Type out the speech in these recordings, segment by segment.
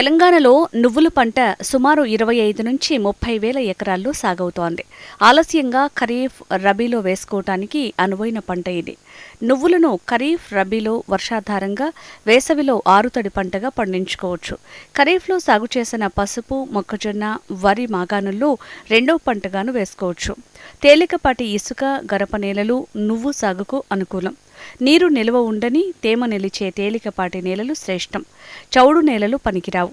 తెలంగాణలో నువ్వుల పంట సుమారు ఇరవై ఐదు నుంచి ముప్పై వేల ఎకరాల్లో సాగవుతోంది. ఆలస్యంగా ఖరీఫ్ రబీలో వేసుకోవటానికి అనువైన పంట ఇది. నువ్వులను ఖరీఫ్ రబీలో వర్షాధారంగా వేసవిలో ఆరుతడి పంటగా పండించుకోవచ్చు. ఖరీఫ్లో సాగు చేసిన పసుపు మొక్కజొన్న వరి మాగాణుల్లో రెండో పంటగాను వేసుకోవచ్చు. తేలికపాటి ఇసుక గరప నేలలు నువ్వు సాగుకు అనుకూలం. నీరు నిల్వ ఉండని తేమ నిలిచే తేలికపాటి నేలలు శ్రేష్టం. చౌడు నేలలు పనికిరావు.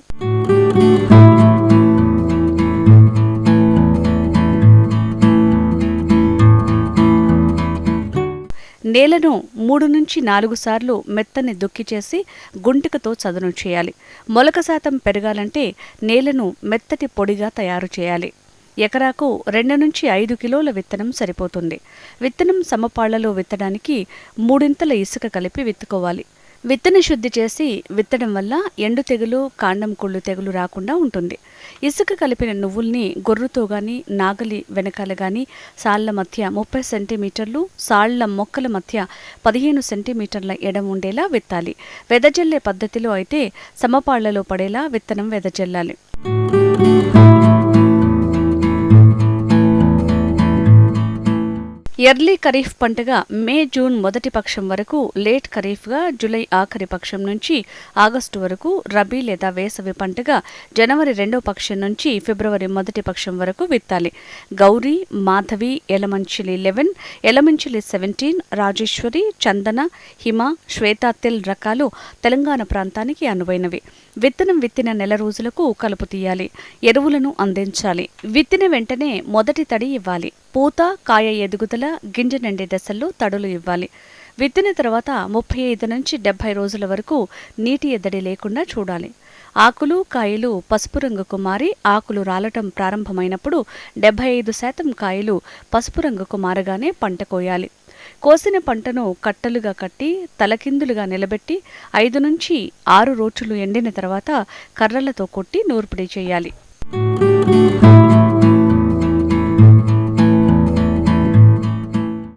నేలను మూడు నుంచి నాలుగు సార్లు మెత్తని దుక్కి చేసి గుంటికతో చదును చేయాలి. మొలక శాతం పెరగాలంటే నేలను మెత్తటి పొడిగా తయారు చేయాలి. ఎకరాకు రెండు నుంచి ఐదు కిలోల విత్తనం సరిపోతుంది. విత్తనం సమపాళ్ళలో విత్తడానికి మూడింతల ఇసుక కలిపి విత్తుకోవాలి. విత్తన శుద్ధి చేసి విత్తడం వల్ల ఎండు తెగులు కాండం కుళ్ళు తెగులు రాకుండా ఉంటుంది. ఇసుక కలిపిన నువ్వుల్ని గొర్రుతో గాని నాగలి వెనకాల గాని సాళ్ళ మధ్య ముప్పై సెంటీమీటర్లు సాళ్ళ మొక్కల మధ్య పదిహేను సెంటీమీటర్ల ఎడం ఉండేలా విత్తాలి. వెదజల్లే పద్ధతిలో అయితే సమపాళ్ళలో పడేలా విత్తనం వెదజల్లాలి. ఎర్లీ ఖరీఫ్ పంటగా మే జూన్ మొదటి పక్షం వరకు లేట్ ఖరీఫ్గా జూలై ఆఖరి పక్షం నుంచి ఆగస్టు వరకు రబీ లేదా వేసవి పంటగా జనవరి రెండో పక్షం నుంచి ఫిబ్రవరి మొదటి పక్షం వరకు విత్తాలి. గౌరీ మాధవి ఎలమంచిలి లెవెన్ ఎలమంచిలి సెవెంటీన్ రాజేశ్వరి చందన హిమ శ్వేతాతిల్ రకాలు తెలంగాణ ప్రాంతానికి అనువైనవి. విత్తనం విత్తిన నెల రోజులకు కలుపు తీయాలి. ఎరువులను అందించాలి. విత్తిన వెంటనే మొదటి తడి ఇవ్వాలి. పూత కాయ ఎదుగుదల గింజ నిండే దశల్లో తడులు ఇవ్వాలి. విత్తిన తర్వాత ముప్పై ఐదు నుంచి డెబ్బై రోజుల వరకు నీటి ఎద్దడి లేకుండా చూడాలి. ఆకులు కాయలు పసుపు రంగుకు మారి ఆకులు రాలటం ప్రారంభమైనప్పుడు డెబ్బై ఐదు శాతం కాయలు పసుపు రంగుకు మారగానే పంట కోయాలి. కోసిన పంటను కట్టలుగా కట్టి తలకిందులుగా నిలబెట్టి ఐదు నుంచి ఆరు రోజులు ఎండిన తర్వాత కర్రలతో కొట్టి నూర్పిడి చేయాలి.